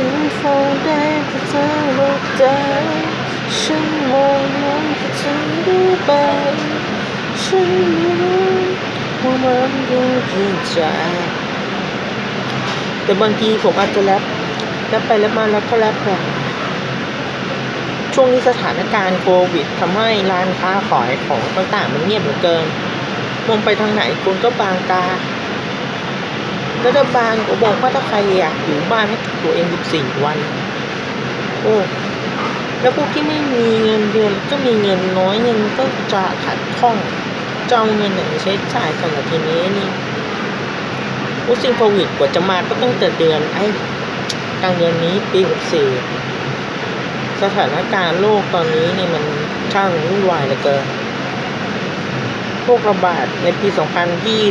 ฉันเฝ้าได้แต่เธอหลบตาฉันมองมองแต่เธอดูไปฉันรู้ว่ามันดูจริงใจแต่บางทีผมอาจจะแรปแรปไปแรปมาแล้วก็แรปแบบช่วงนี้สถานการณ์โควิดทำให้ร้านค้าขายของต่างๆมันเงียบเหลือเกินมองไปทางไหนคนก็บางตา รัฐบาลก็บอกว่าถ้าใครอยากอยู่บ้านให้กักตัวเอง14วัน โอ้แล้วพวกที่ไม่มีเงินเดือนก็มีเงินน้อยเงินก็จะขัดข้องจะเอาเงินไหนใช้จ่ายกันละทีนี้นี่อุซิงโควิดกว่าจะมาก็ตั้งแต่เดือนไอ้กลางเดือนนี้ปี64สถานการณ์โลกตอนนี้นี่มันช่างวุ่นวายเหลือเกินโรคระบาดในปี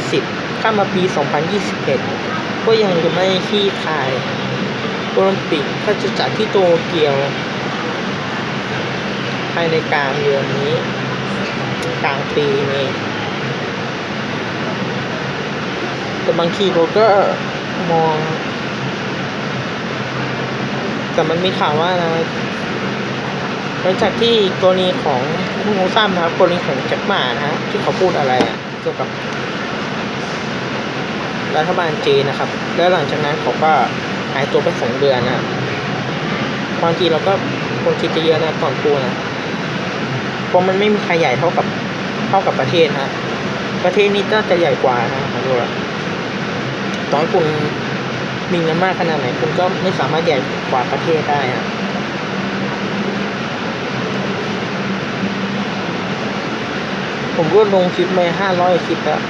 2020 ข้ามมาปี 2021 ก็ยังจะไม่คลี่คายโอลิมปิกก็จะจัดที่โตเกียว ภายในกลางเดือนนี้ กลางปีนี้ แต่บางทีเราก็มอง แต่มันมีข่าวว่านะหลังจากที่กรณีของผู้งซ้ำนะครับกรณีของแจ็คหมานะฮะที่เขาพูดอะไรเกี่ยวกับ รัฐบาลจีนนะครับ แล้วหลังจากนั้นเขาก็หายตัวไปสองเดือนนะบางทีเราก็คนคิดจะเยอะนะก่อนพูดนะเพราะมันไม่มีใครใหญ่เท่ากับเท่ากับประเทศฮะประเทศนี้น่าจะใหญ่กว่านะขอโทษต่อให้คุณมีเงินมากขนาดไหนคุณก็ไม่สามารถใหญ่กว่าประเทศได้อะผมก็ลงคลิปไปห้าร้อยคลิปแล้ว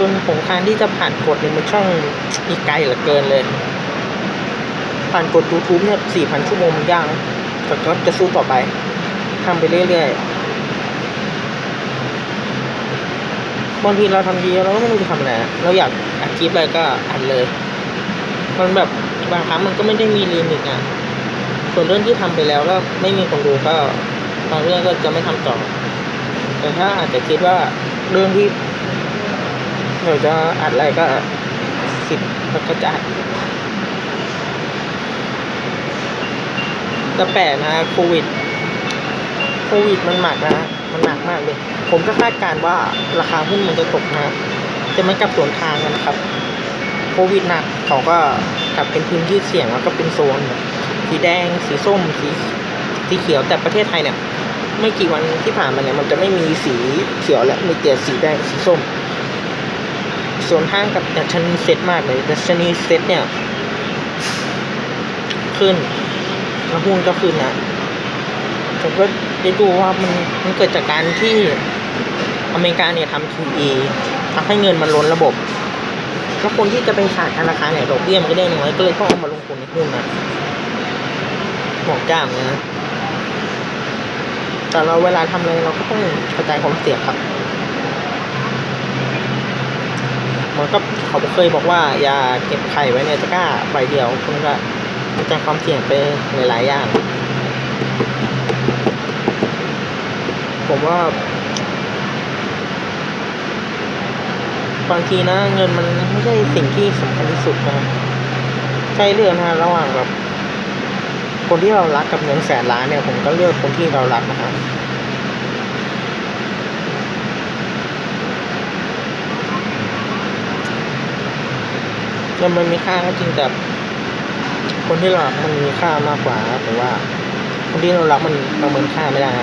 จนผมคานที่จะผ่านกฎเนี่ยมันช่างอีกไกลเหลือเกินเลย ผ่านกฎ YouTube เนี่ยสี่พันชั่วโมงมันยากแต่ก็จะสู้ต่อไปทำไปเรื่อยๆบางทีเราทำดีเราก็ไม่รู้จะทำอะไรเราอยากอัดคลิปอะไรก็อัดเลย มันแบบบางครั้งมันก็ไม่ได้มีลิมิตอะส่วนเรื่องที่ทำไปแล้วแล้วไม่มีคนดูก็บางเรื่องก็จะไม่ทำต่อ แต่ถ้าอาจจะคิดว่าเรื่องที่ เราจะอัดอะไรก็คิดแล้วก็จะอัดแต่แปลกนะโควิดโควิดมันหนักนะมันหนักมากเลย ผมก็คาดการ์ว่าราคาหุ้นมันจะตกนะแต่มันกลับสวนทางกันครับโควิดหนักเขาก็กลับเป็นพื้นที่เสี่ยงแล้วก็เป็นโซน สีแดง สีส้ม สีสีเขียวแต่ประเทศไทยเนี่ย ไม่กี่วันที่ผ่านมาเนี่ยมันจะไม่มีสีเขียวและมีแต่สีแดงสีส้ม ส่วนทางกับดัชนีเซ็ตมากเลยดัชนีเซ็ตเนี่ย ขึ้นแล้วหุ้นก็ขึ้นนะผมก็ได้ดูว่ามันมันเกิดจากการที่อเมริกาเนี่ยทำ QE ทำให้เงินมันล้นระบบแล้วคนที่จะไปฝากธนาคารเนี่ยดอกเบี้ยมันก็ได้น้อยก็เลยต้องเอามาลงทุนในหุ้นนะบอกจ้างเลยนะแต่เราเวลาทำอะไรเราก็ต้องกระจายความเสี่ยงครับเหมือน กับเขาเคยบอกว่าอย่าเก็บไข่ไว้ในตะกร้าใบเดียวคุณก็กระจายความเสี่ยงไปหลายๆอย่าง ผมว่าบางทีนะเงินมันไม่ใช่สิ่งที่สำคัญที่สุดนะใช่เรื่องนะระหว่างแบบคนที่เรารักกับเงินแสนล้านเนี่ย ผมก็เลือกคนที่เรารักนะครับ เงินมันมีค่าก็จริงแต่คนที่เรารักมันมีค่ามากกว่าผมว่า คนที่เรารักมันประเมินค่าไม่ได้